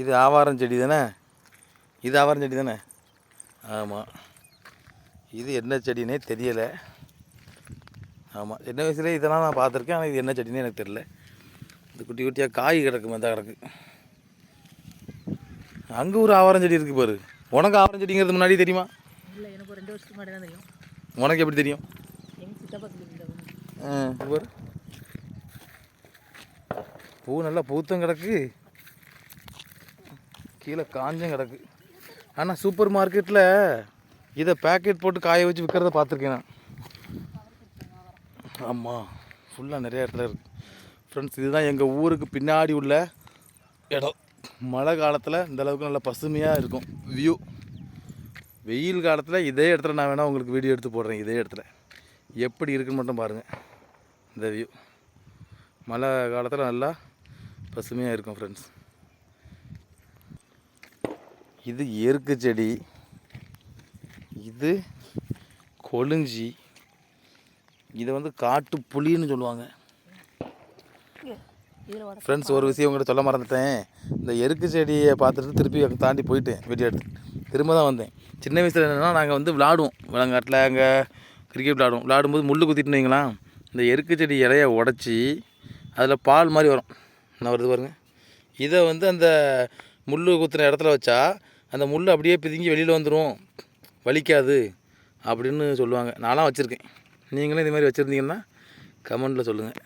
இது ஆவாரம் செடி தானே? இது ஆவாரம் செடி தானே? ஆமாம் இது என்ன செடினே தெரியலை. ஆமாம் சின்ன வயசுலேயே இதெல்லாம் நான் பார்த்துருக்கேன் ஆனால் இது என்ன செடினே எனக்கு தெரியல. இது குட்டி குட்டியாக காய் கிடக்கு மெதா கிடக்கு. அங்கே ஒரு ஆவாரம் செடி இருக்குது பாரு. உனக்கு ஆவாரம் செடிங்கிறது முன்னாடி தெரியுமா? இல்லை எனக்கு ஒரு ரெண்டு வருஷத்துக்கு முன்னாடி தான் தெரியும். உனக்கு எப்படி தெரியும்? ஆ, பூ நல்லா பூத்தும் கிடக்கு. கீழே காஞ்சும் கிடக்கு. ஆனால் சூப்பர் மார்க்கெட்டில் இதை பேக்கெட் போட்டு காய வச்சு விற்கிறத பார்த்துருக்கேன் நான். ஆமாம் ஃபுல்லாக நிறைய இடத்துல இருக்குது ஃப்ரெண்ட்ஸ் இதுதான் எங்கள் ஊருக்கு பின்னாடி உள்ள இடம். மழை காலத்தில் இந்த அளவுக்கு நல்லா பசுமையாக இருக்கும். வியூ வெயில் காலத்தில் இதே இடத்துல நான் வேணால் உங்களுக்கு வீடியோ எடுத்து போடுறேன் இதே இடத்துல. எப்படி இருக்குன்னு மட்டும் பாருங்கள் இந்த வியூ மழை காலத்தில் நல்லா பசுமையாக இருக்கும் ஃப்ரெண்ட்ஸ் இது எருக்கு செடி. இது கொழுஞ்சி. இதை வந்து காட்டு புளின்னு சொல்லுவாங்க. ஃப்ரெண்ட்ஸ் ஒரு விஷயம் உங்கள்கிட்ட சொல்ல மறந்துட்டேன். இந்த எருக்கு செடியை பார்த்துட்டு திருப்பி அங்கே தாண்டி போயிட்டேன் வீடியோ எடுத்து. திரும்ப தான் வந்தேன். சின்ன வயசில் என்னென்னா நாங்கள் வந்து விளாடுவோம். விளங்காட்டில் அங்கே கிரிக்கெட் விளாடுவோம். விளாடும்போது முள் குத்திட்டுன்னு வைங்களா? இந்த எருக்கு செடி இலையை உடச்சி அதில் பால் மாதிரி வரும். என்ன வருது பாருங்கள் இதை வந்து அந்த முள் குத்துன இடத்துல வச்சா அந்த முள் அப்படியே பிதுங்கி வெளியில் வந்துடும் வலிக்காது அப்படின்னு சொல்லுவாங்க. நான்லாம் வச்சுருக்கேன். நீங்களும் இது மாதிரி வச்சுருந்தீங்கன்னா கமெண்டில் சொல்லுங்கள்